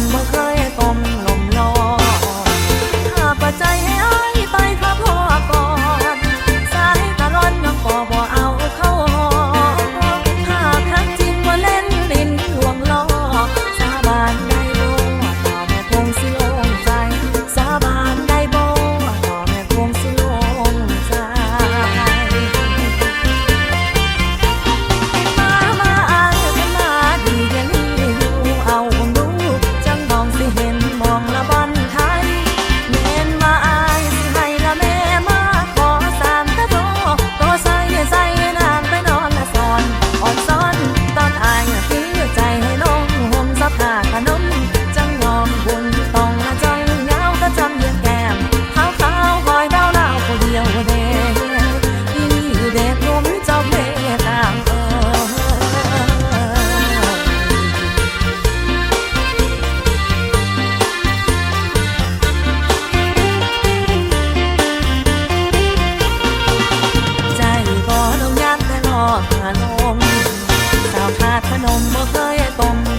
มเมื่อใครต้มล corazón